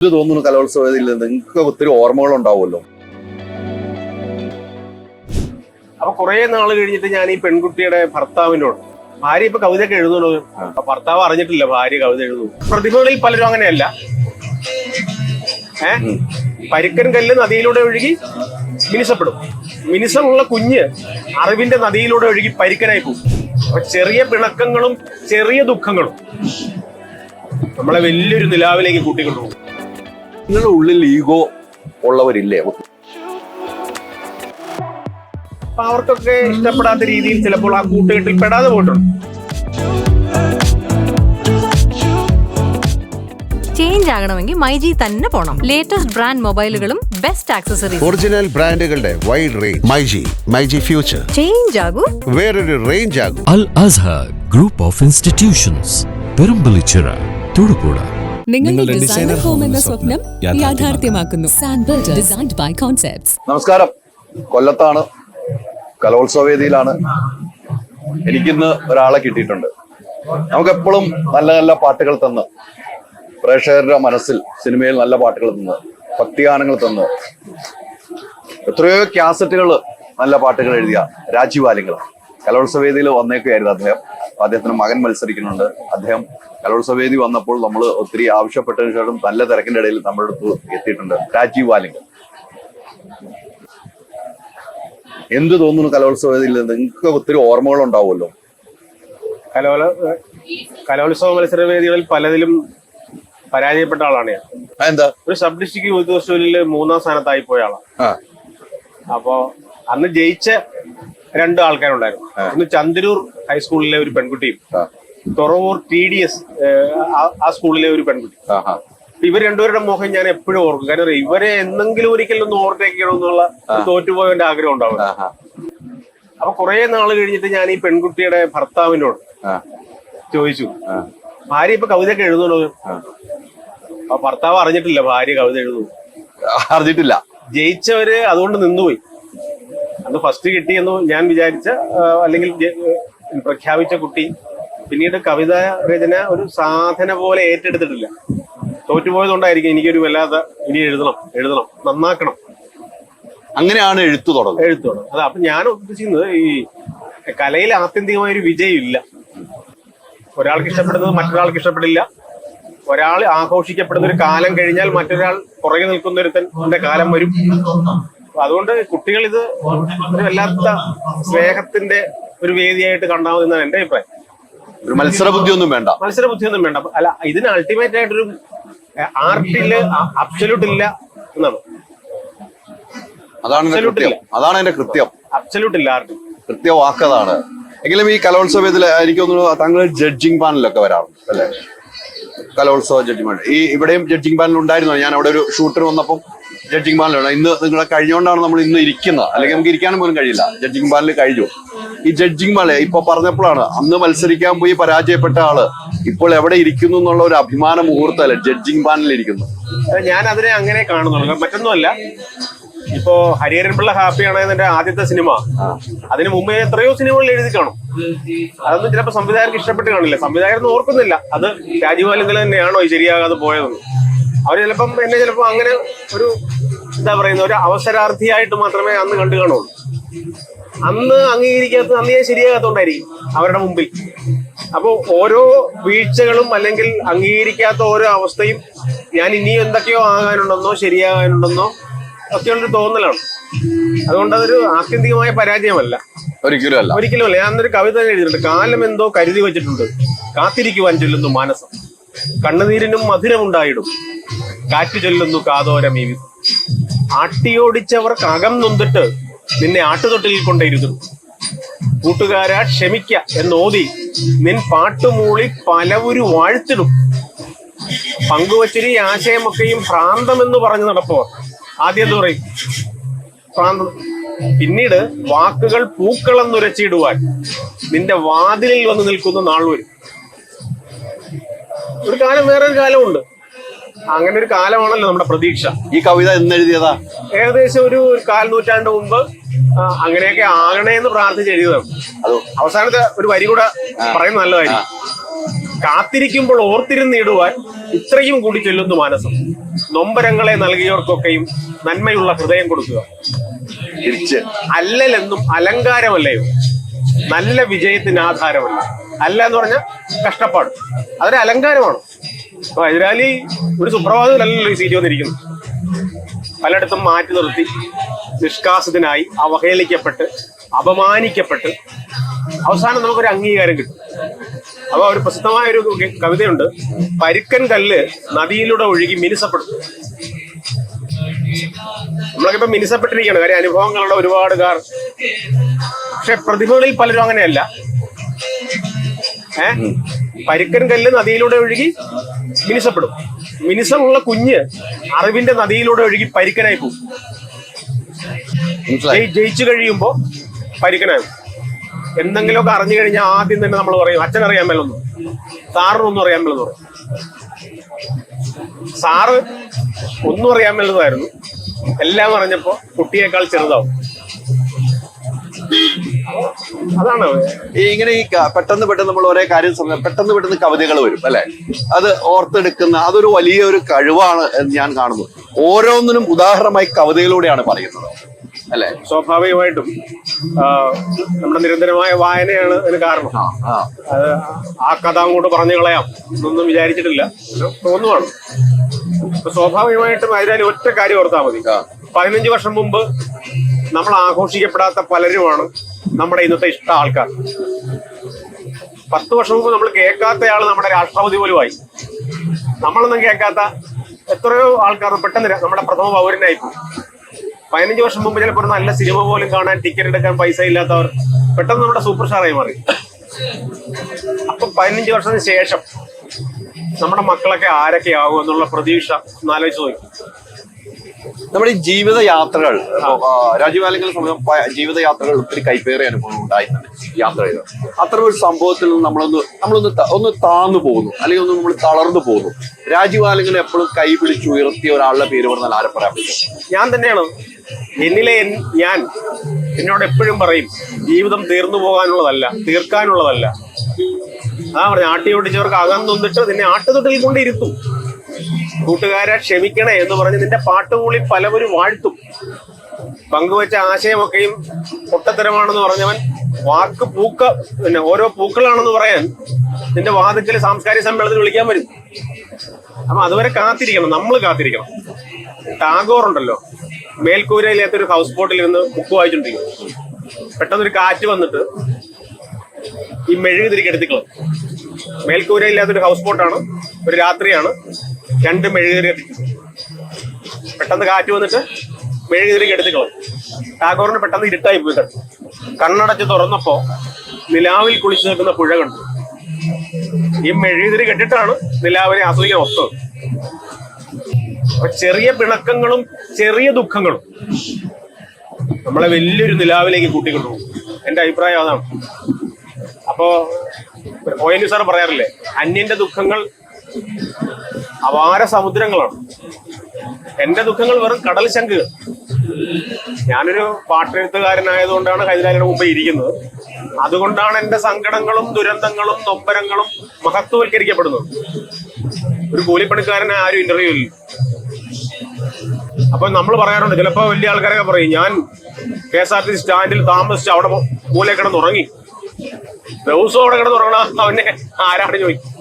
ഇത് തോന്നുന്നു കലോത്സവത്തിൽ നിങ്ങൾക്ക് ഒത്തിരി ഓർമ്മകൾ ഉണ്ടാവുമല്ലോ അപ്പൊ കുറെ നാൾ കഴിഞ്ഞിട്ട് ഞാൻ ഈ പെൺകുട്ടിയുടെ ഭർത്താവിനോട് ഭാര്യ ഇപ്പൊ കവിതയൊക്കെ ഒക്കെ എഴുതുന്നു ഭർത്താവ് അറിഞ്ഞിട്ടില്ല ഭാര്യ കവിത എഴുതുന്നു. പ്രതിഭകളിൽ പലരും അങ്ങനെയല്ല. ഏ? പരുക്കൻ കല്ല് നദിയിലൂടെ ഒഴുകി മിനിസപ്പെടും. മിനിസമുള്ള കുഞ്ഞ് അറിവിന്റെ നദിയിലൂടെ ഒഴുകി പരുക്കനായി പോകും. അപ്പൊ ചെറിയ പിണക്കങ്ങളും ചെറിയ ദുഃഖങ്ങളും നമ്മളെ വലിയൊരു നിലാവിലേക്ക് കൂട്ടിക്കൊണ്ടുപോകും. നിങ്ങളുടെ ഉള്ളിൽ ഈഗോ ഉള്ളവരില്ലേ? അപ്പൊ അവർക്കൊക്കെ ഇഷ്ടപ്പെടാത്ത രീതിയിൽ ചിലപ്പോൾ ആ കൂട്ടുകെട്ടിൽ പെടാതെ പോയിട്ടുണ്ട്. ചേഞ്ച് ആകണമെങ്കിൽ മൈജി തന്നെ പോണം. ലേറ്റസ്റ്റ് ബ്രാൻഡ് മൊബൈലുകളും ബെസ്റ്റ് ആക്സസറീസ് ഒറിജിനൽ ബ്രാൻഡുകളുടെ wide range myG myG future change ആകൂ. വേറൊരു റേഞ്ച് ആകും. Al Azhar group of institutions Perumbillichira Thodupuzha. നിങ്ങളുടെ ഡിസൈനർ ഹോം എന്ന സ്വപ്നം യാഥാർത്ഥ്യമാക്കുന്നു. ഡിസൈൻഡ് ബൈ കോൺസെപ്റ്റ്സ് നമസ്കാരം. കൊല്ലത്താണ്. കലോത്സവ വേദിയിലാണ്. എനിക്കിന്ന് ഒരാളെ കിട്ടിയിട്ടുണ്ട്. നമുക്കെപ്പോഴും നല്ല നല്ല പാട്ടുകൾ തന്ന് പ്രേക്ഷകരുടെ മനസ്സിൽ സിനിമയിൽ നല്ല പാട്ടുകൾ തന്ന് ഭക്തിഗാനങ്ങൾ തന്ന് എത്രയോ ക്യാസറ്റുകൾ നല്ല പാട്ടുകൾ എഴുതിയ രാജീവ് ആലിംഗർ കലോത്സവ വേദിയിൽ വന്നേക്കുകയായിരുന്നു അദ്ദേഹം. അദ്ദേഹത്തിന് മകൻ മത്സരിക്കുന്നുണ്ട്. അദ്ദേഹം കലോത്സവ വേദി വന്നപ്പോൾ നമ്മൾ ഒത്തിരി ആവശ്യപ്പെട്ടതിന് ശേഷം നല്ല തിരക്കിന്റെ ഇടയിൽ നമ്മുടെ അടുത്ത് എത്തിയിട്ടുണ്ട്. രാജീവ് വാലിംഗ് എന്ത് തോന്നുന്നു കലോത്സവ വേദിയിൽ നിങ്ങൾക്ക് ഒത്തിരി ഓർമ്മകൾ ഉണ്ടാവുമല്ലോ. കലോല കലോത്സവ മത്സര വേദികളിൽ പലതിലും പരാജയപ്പെട്ട ആളാണ് ഞാൻ. എന്താ ഒരു സബ് ഡിസ്ട്രിക്ട് യൂത്ത് ഫെസ്റ്റിവലിൽ മൂന്നാം സ്ഥാനത്തായി പോയ ആളാണ്. അപ്പോ അന്ന് ജയിച്ച രണ്ട് ആൾക്കാരുണ്ടായിരുന്നു. ഒന്ന് ചന്ദ്രൂർ ഹൈസ്കൂളിലെ ഒരു പെൺകുട്ടിയും തുറവൂർ ടി ഡി എസ് ആ സ്കൂളിലെ ഒരു പെൺകുട്ടി. ഇവർ രണ്ടുപേരുടെ മുഖം ഞാൻ എപ്പോഴും ഓർക്കും. കാരണം ഇവരെ എന്തെങ്കിലും ഒരിക്കലും ഒന്ന് ഓവർടേക്ക് ചെയ്യണം എന്നുള്ള തോറ്റുപോയവന്റെ ആഗ്രഹം ഉണ്ടാവും അപ്പൊ കുറെ നാൾ കഴിഞ്ഞിട്ട് ഞാൻ ഈ പെൺകുട്ടിയുടെ ഭർത്താവിനോട് ചോദിച്ചു. ഭാര്യ ഇപ്പൊ കവിതയൊക്കെ എഴുതുന്നത് അപ്പൊ ഭർത്താവ് അറിഞ്ഞിട്ടില്ല ഭാര്യ കവിത എഴുതുന്നു. അറിഞ്ഞിട്ടില്ല. ജയിച്ചവര് അതുകൊണ്ട് നിന്നുപോയി. അന്ന് ഫസ്റ്റ് കിട്ടിയെന്ന് ഞാൻ വിചാരിച്ച അല്ലെങ്കിൽ പ്രഖ്യാപിച്ച കുട്ടി പിന്നീട് കവിത രചന ഒരു സാധന പോലെ ഏറ്റെടുത്തിട്ടില്ല. തോറ്റുപോയതുകൊണ്ടായിരിക്കും എനിക്കൊരു വല്ലാത്ത ഇനി എഴുതണം എഴുതണം നന്നാക്കണം. അങ്ങനെയാണ് എഴുത്തു തുടങ്ങുന്നത്. എഴുത്തു തുടങ്ങും അത് അപ്പൊ ഞാൻ ഉദ്ദേശിക്കുന്നത് ഈ കലയിൽ ആത്യന്തികമായ ഒരു വിജയം ഇല്ല ഒരാൾക്ക് ഇഷ്ടപ്പെടുന്നത് മറ്റൊരാൾക്ക് ഇഷ്ടപ്പെടില്ല. ഒരാൾ ആഘോഷിക്കപ്പെടുന്ന ഒരു കാലം കഴിഞ്ഞാൽ മറ്റൊരാൾ പുറകെ നിൽക്കുന്ന ഒരുത്തന്റെ കാലം വരും. അതുകൊണ്ട് കുട്ടികൾ ഇത് വല്ലാത്ത സ്നേഹത്തിന്റെ ഒരു വേദിയായിട്ട് കണ്ടാവുന്നതാണ് എന്റെ അഭിപ്രായം. ഒരു മത്സര ബുദ്ധിയൊന്നും വേണ്ട. മത്സര ബുദ്ധിയൊന്നും വേണ്ട അല്ല ഇതിന് അൾട്ടിമേറ്റ് ആയിട്ടൊരു ആർട്ടിൽ അബ്സല്യൂട്ട് ഇല്ല എന്നാണ്. അതാണ് എന്റെ കൃത്യം. അതാണ് എന്റെ കൃത്യം. അബ്സല്യൂട്ട് ഇല്ല ആർട്ടിൽ കൃത്യ വാക്കതാണ് എങ്കിലും ഈ കലോത്സവത്തിൽ എനിക്ക് തോന്നുന്നു താങ്കൾ ജഡ്ജിങ് പാനലൊക്കെ വരാറുണ്ട് അല്ലേ? കലോത്സവ ജഡ്ജിങ് പാനൽ ഈ ഇവിടെയും ജഡ്ജിങ് പാനൽ ഉണ്ടായിരുന്നു? ഞാൻ അവിടെ ഒരു ഷൂട്ടിന് വന്നപ്പോൾ ജഡ്ജിങ് പാനലാണ് ഇന്ന് നിങ്ങളെ കഴിഞ്ഞുകൊണ്ടാണ് നമ്മൾ ഇന്ന് ഇരിക്കുന്നത്. അല്ലെങ്കിൽ നമുക്ക് ഇരിക്കാനും പോലും കഴിയില്ല. ജഡ്ജിങ് പാനൽ കഴിഞ്ഞു. ഈ ജഡ്ജിംഗ് പാനൽ ഇപ്പൊ പറഞ്ഞപ്പോഴാണ് അന്ന് മത്സരിക്കാൻ പോയി പരാജയപ്പെട്ട ആൾ ഇപ്പോൾ എവിടെ ഇരിക്കുന്നു എന്നുള്ള ഒരു അഭിമാന മുഹൂർത്തമല്ല ജഡ്ജിംഗ് പാനലിൽ ഇരിക്കുന്നു ഞാൻ അതിനെ അങ്ങനെ കാണുന്നുള്ളൂ. മറ്റൊന്നുമല്ല. ഇപ്പോ ഹരിഹരൻ പിള്ള ഹാപ്പിയാണ് എന്റെ ആദ്യത്തെ സിനിമ. അതിന് മുമ്പേ എത്രയോ സിനിമകൾ എഴുതി കാണും. അതൊന്നും ചിലപ്പോ സംവിധായകർക്ക് ഇഷ്ടപ്പെട്ട് കാണില്ല. സംവിധായകർ ഓർക്കുന്നില്ല. അത് രാജീവ് രാജീവാലിംഗൽ തന്നെയാണോ ഈ ശരിയാകാതെ പോയതെന്ന്. അവർ ചിലപ്പം എന്നെ ചിലപ്പോ അങ്ങനെ ഒരു എന്താ പറയുന്ന ഒരു അവസരാർത്ഥിയായിട്ട് മാത്രമേ അന്ന് കണ്ടു കാണുള്ളൂ. അന്ന് അംഗീകരിക്കാത്ത അന്ന് ഞാൻ ശരിയാകാത്തോണ്ടായിരിക്കും അവരുടെ മുമ്പിൽ. അപ്പോൾ ഓരോ വീഴ്ചകളും അല്ലെങ്കിൽ അംഗീകരിക്കാത്ത ഓരോ അവസ്ഥയും ഞാൻ ഇനിയും എന്തൊക്കെയോ ആകാനുണ്ടെന്നോ ശരിയാകാനുണ്ടെന്നോ ഒക്കെയുള്ളൊരു തോന്നലാണ്. അതുകൊണ്ട് അതൊരു ആത്യന്തികമായ പരാജയമല്ല. ഒരിക്കലും അല്ല ഒരിക്കലും അല്ല ഞാൻ ഒരു കവിത എഴുതിയിട്ടുണ്ട്. കാലം എന്തോ കരുതി വെച്ചിട്ടുണ്ട്. കാത്തിരിക്കുവാൻ ചൊല്ലുന്നു മാനസം. കണ്ണുനീരിനും മധുരമുണ്ടായിടും. കാറ്റ് ചൊല്ലുന്നു കാതോരം ഈ വിധം. ആട്ടിയോടിച്ചവർക്ക് അകം നൊന്തിട്ട് നിന്നെ ആട്ടുതൊട്ടിൽ കൊണ്ടിരുന്നു കൂട്ടുകാരാ ക്ഷമിക്ക എന്നോതി നിൻ പാട്ടുമൂളി പലവരു വാഴ്ത്തിടും. പങ്കുവച്ചിരി ആശയമൊക്കെയും ഭ്രാന്തമെന്ന് പറഞ്ഞു നടപ്പോ ആദ്യം പറയും? ഭ്രാന്തം പിന്നീട് വാക്കുകൾ പൂക്കളെന്നുരച്ചിടുവാൻ. നിന്റെ വാതിലിൽ വന്ന് നിൽക്കുന്ന നാൾ വരും. ഒരു കാലം വേറൊരു കാലമുണ്ട്. അങ്ങനെ ഒരു കാലമാണല്ലോ നമ്മുടെ പ്രതീക്ഷ. ഈ കവിത എന്നെഴുതിയതാ? ഏകദേശം ഒരു ഒരു കാൽ നൂറ്റാണ്ട് മുമ്പ് അങ്ങനെയൊക്കെ ആകണേ എന്ന് പ്രാർത്ഥിച്ച് എഴുതിയതാണ്. അത് അവസാനത്തെ ഒരു വരി കൂടെ പറയുന്നത് നല്ലതായിരിക്കും കാത്തിരിക്കുമ്പോൾ ഓർത്തിരുന്നിടുവാൻ ഇത്രയും കൂടി ചൊല്ലുന്നു മാനസം നൊമ്പരങ്ങളെ നൽകിയവർക്കൊക്കെയും നന്മയുള്ള ഹൃദയം കൊടുക്കുക. തിരിച്ച്. അല്ലലെന്നും അലങ്കാരമല്ലയോ? നല്ല വിജയത്തിന് ആധാരമല്ല. അല്ല എന്ന് പറഞ്ഞാൽ കഷ്ടപ്പാട്. അതൊരു അലങ്കാരമാണ്. അപ്പൊ എതിരാളി ഒരു സുപ്രഭാതത്തിലല്ലല്ലോ നല്ല സീറ്റ് വന്നിരിക്കുന്നു പലയിടത്തും മാറ്റി നിർത്തി നിഷ്കാസിതനായി അവഹേളിക്കപ്പെട്ട് അപമാനിക്കപ്പെട്ട് അവസാനം നമുക്കൊരു അംഗീകാരം കിട്ടും. അപ്പൊ ഒരു പ്രസിദ്ധമായ ഒരു കവിതയുണ്ട് പരുക്കൻ കല്ല് നദിയിലൂടെ ഒഴുകി മിനുസപ്പെടും നമ്മളൊക്കെ ഇപ്പൊ മിനുസപ്പെട്ടിരിക്കുകയാണ്. കാര്യം അനുഭവങ്ങളുള്ള ഒരുപാട് കാർ. പക്ഷെ പ്രതിഭകളിൽ പലരും അങ്ങനെയല്ല. ഏ? പരുക്കൻ കല്ല് നദിയിലൂടെ ഒഴുകി മിനിസപ്പെടും. മിനിസമുള്ള കുഞ്ഞ് അറിവിന്റെ നദിയിലൂടെ ഒഴുകി പരുക്കനായി പോകും. ജയിച്ചു കഴിയുമ്പോ പരുക്കനാകും. എന്തെങ്കിലുമൊക്കെ അറിഞ്ഞു കഴിഞ്ഞാൽ ആദ്യം തന്നെ നമ്മൾ പറയും അച്ഛൻ അറിയാൻ മേലൊന്നും. സാറിനൊന്നും അറിയാൻ മേലെന്ന് പറയും. സാറ് ഒന്നും അറിയാൻ മേലതായിരുന്നു എല്ലാം അറിഞ്ഞപ്പോ കുട്ടിയേക്കാൾ ചെറുതാവും. അതാണ്? ഈ ഇങ്ങനെ ഈ പെട്ടെന്ന് പെട്ടെന്ന് നമ്മൾ ഒരേ കാര്യം സമയം പെട്ടെന്ന് പെട്ടെന്ന് കവിതകൾ വരും അല്ലെ? അത് ഓർത്തെടുക്കുന്ന അതൊരു വലിയ ഒരു കഴിവാണ് എന്ന് ഞാൻ കാണുന്നു. ഓരോന്നിനും ഉദാഹരണമായി കവിതയിലൂടെയാണ് പറയുന്നത് അല്ലെ? സ്വാഭാവികമായിട്ടും നമ്മുടെ നിരന്തരമായ വായനയാണ് അതിന് കാരണം. അത് ആ കഥ അങ്ങോട്ട് പറഞ്ഞു കളയാം എന്നൊന്നും വിചാരിച്ചിട്ടില്ല. തോന്നുവാണ്. സ്വാഭാവികമായിട്ടും അതിനാൽ ഒറ്റ കാര്യം ഓർത്താൽ മതി. പതിനഞ്ച് വർഷം മുമ്പ് നമ്മൾ ആഘോഷിക്കപ്പെടാത്ത പലരുമാണ് നമ്മുടെ ഇന്നത്തെ ഇഷ്ട ആൾക്കാർ. പത്ത് വർഷം മുമ്പ് നമ്മൾ കേൾക്കാത്തയാൾ നമ്മുടെ രാഷ്ട്രപതി പോലുമായി. നമ്മളൊന്നും കേൾക്കാത്ത എത്രയോ ആൾക്കാർ പെട്ടെന്ന് നമ്മുടെ പ്രഥമ പൗരനായി പോകും പതിനഞ്ച് വർഷം മുമ്പ് ചിലപ്പോൾ നല്ല സിനിമ പോലും കാണാൻ ടിക്കറ്റ് എടുക്കാൻ പൈസ ഇല്ലാത്തവർ പെട്ടെന്ന് നമ്മുടെ സൂപ്പർ സ്റ്റാറായി മാറി. അപ്പൊ പതിനഞ്ച് വർഷത്തിന് ശേഷം നമ്മുടെ മക്കളൊക്കെ ആരൊക്കെ ആകും എന്നുള്ള പ്രതീക്ഷ ഒന്നാലോചിച്ച് നോക്കി. നമ്മുടെ ഈ ജീവിത യാത്രകൾ ഇപ്പൊ, ആ, രാജീവ് ആലിംഗൽ ജീവിത യാത്രകൾ ഒത്തിരി കൈപ്പേറിയ അനുഭവം ഉണ്ടായി തന്നെ യാത്ര ചെയ്ത് അത്തരം ഒരു സംഭവത്തിൽ നമ്മളൊന്ന് നമ്മളൊന്ന് ഒന്ന് താന്നു പോകുന്നു അല്ലെങ്കിൽ ഒന്ന് നമ്മൾ തളർന്നു പോകുന്നു. രാജീവ് എപ്പോഴും കൈ പിടിച്ച് ഉയർത്തിയ ഒരാളുടെ പേര് പറഞ്ഞാൽ ആരെ പറയാൻ പറ്റും? ഞാൻ തന്നെയാണ്. എന്നിലെ ഞാൻ എന്നോട് എപ്പോഴും പറയും ജീവിതം തീർന്നു പോകാനുള്ളതല്ല തീർക്കാനുള്ളതല്ല. ആ പറഞ്ഞ ആട്ടി ഓടിച്ചവർക്ക് അകം തൊന്നിട്ട് നിന്നെ ആട്ടുതൊട്ടിൽ കൊണ്ട് ഇരുത്തും കൂട്ടുകാരെ ക്ഷമിക്കണേ എന്ന് പറഞ്ഞ് നിന്റെ പാട്ടുകൂളി പലവരും വാഴ്ത്തും. പങ്കുവച്ച ആശയമൊക്കെയും പൊട്ടത്തരമാണെന്ന് പറഞ്ഞവൻ വാക്ക് പൂക്ക പിന്നെ ഓരോ പൂക്കളാണെന്ന് പറയാൻ നിന്റെ വാദത്തിൽ സാംസ്കാരിക സമ്മേളനത്തിൽ വിളിക്കാൻ വരും. അപ്പൊ അതുവരെ കാത്തിരിക്കണം നമ്മൾ കാത്തിരിക്കണം. ടാഗോർ ഉണ്ടല്ലോ മേൽക്കൂരയിലേത്ത ഒരു ഹൗസ് ബോട്ടിൽ നിന്ന് ബുക്ക് വായിച്ചോണ്ടിരിക്കും. പെട്ടെന്നൊരു കാറ്റ് വന്നിട്ട് ഈ മെഴുകുതിരി കെടുത്തിക്കളും മേൽക്കൂരയില്ലാത്തൊരു ഹൗസ് ബോട്ടാണ് ഒരു രാത്രിയാണ്. രണ്ട് മെഴുകുതിരി കത്തിക്കും പെട്ടെന്ന് കാറ്റ് വന്നിട്ട് മെഴുകുതിരി കെടുത്തിക്കളും ടാഗോറിന് പെട്ടെന്ന് ഇരുട്ടായി പോയി കണ്ണടച്ച് തുറന്നപ്പോ നിലാവിൽ കുളിച്ചു നിൽക്കുന്ന പുഴ കണ്ടു. ഈ മെഴുകുതിരി കെട്ടിട്ടാണ് നിലാവിനെ ആസ്വദിക്കാൻ ഒത്തത്. അപ്പൊ ചെറിയ പിണക്കങ്ങളും ചെറിയ ദുഃഖങ്ങളും നമ്മളെ വലിയൊരു നിലാവിലേക്ക് കൂട്ടിക്കൊണ്ടുപോകും എന്റെ അഭിപ്രായം അതാണ്. അപ്പോ ഒ എൻ സാർ പറയാറില്ലേ അന്യന്റെ ദുഃഖങ്ങൾ അപാര സമുദ്രങ്ങളാണ്. എന്റെ ദുഃഖങ്ങൾ വെറും കടൽ ശംഖുകൾ. ഞാനൊരു പാട്ടെഴുത്തുകാരനായതുകൊണ്ടാണ് ഹൈദരാലിയുടെ മുമ്പ് ഇരിക്കുന്നത്. അതുകൊണ്ടാണ് എന്റെ സങ്കടങ്ങളും ദുരന്തങ്ങളും നൊമ്പരങ്ങളും മഹത്വവൽക്കരിക്കപ്പെടുന്നത്. ഒരു കൂലിപ്പണിക്കാരനെ ആരും ഇന്റർവ്യൂ ഇല്ല. അപ്പൊ നമ്മൾ പറയാറുണ്ട് ചിലപ്പോ വലിയ ആൾക്കാരൊക്കെ പറയും ഞാൻ കെ എസ് ആർ ടി സ്റ്റാൻഡിൽ താമസിച്ച് അവിടെ മൂലയിൽ കിടന്നുറങ്ങി. ദിവസവും അവിടെ കിടന്നുറങ്ങണ അവനെ ആരാണ് ചോദിക്കും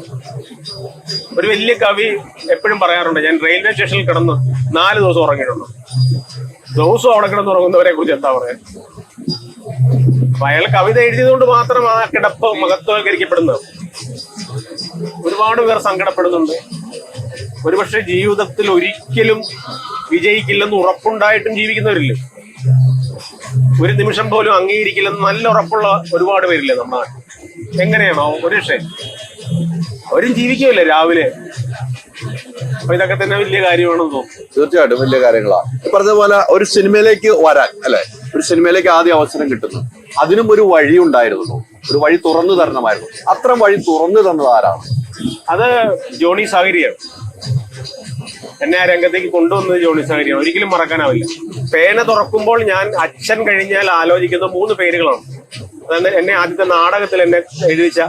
ഒരു വലിയ കവി എപ്പോഴും പറയാറുണ്ട് ഞാൻ റെയിൽവേ സ്റ്റേഷനിൽ കിടന്ന് നാല് ദിവസം ഉറങ്ങിയിട്ടുണ്ട്. ദിവസവും അവിടെ കിടന്ന് ഉറങ്ങുന്നവരെ കുറിച്ച് എന്താ പറയാ? അപ്പൊ അയാൾ കവിത എഴുതിയതുകൊണ്ട് മാത്രം ആ കിടപ്പ് മഹത്വവൽക്കരിക്കപ്പെടുന്നത്. ഒരുപാട് പേർ സങ്കടപ്പെടുന്നുണ്ട്. ഒരുപക്ഷെ ജീവിതത്തിൽ ഒരിക്കലും വിജയിക്കില്ലെന്ന് ഉറപ്പുണ്ടായിട്ടും ജീവിക്കുന്നവരില്ലേ? ഒരു നിമിഷം പോലും അംഗീകരിക്കില്ലെന്ന് നല്ല ഉറപ്പുള്ള ഒരുപാട് പേരില്ലേ നമ്മുടെ എങ്ങനെയാണോ ഒരു പക്ഷേ അവരും ജീവിക്കുമല്ലേ രാവിലെ? അപ്പൊ ഇതൊക്കെ തന്നെ വലിയ കാര്യമാണെന്ന് തോന്നുന്നു. തീർച്ചയായിട്ടും വലിയ കാര്യങ്ങളാണ് ഈ പറഞ്ഞ പോലെ ഒരു സിനിമയിലേക്ക് വരാൻ അല്ലെ? ഒരു സിനിമയിലേക്ക് ആദ്യം അവസരം കിട്ടുന്നു. അതിനും ഒരു വഴി ഉണ്ടായിരുന്നു. ഒരു വഴി തുറന്നു തരണമായിരുന്നു. അത്ര വഴി തുറന്നു തന്നത് ആരാണ്? അത് ജോണി സാഹരിയാണ് എന്നെ ആ രംഗത്തേക്ക് കൊണ്ടുവന്നത് ജോണി സാഹരിയാണ് ഒരിക്കലും മറക്കാനാവില്ല. പേന തുറക്കുമ്പോൾ ഞാൻ അച്ഛൻ കഴിഞ്ഞാൽ ആലോചിക്കുന്ന മൂന്ന് പേരുകളാണ്. അതായത് എന്നെ ആദ്യത്തെ നാടകത്തിൽ എന്നെ എഴുതിച്ച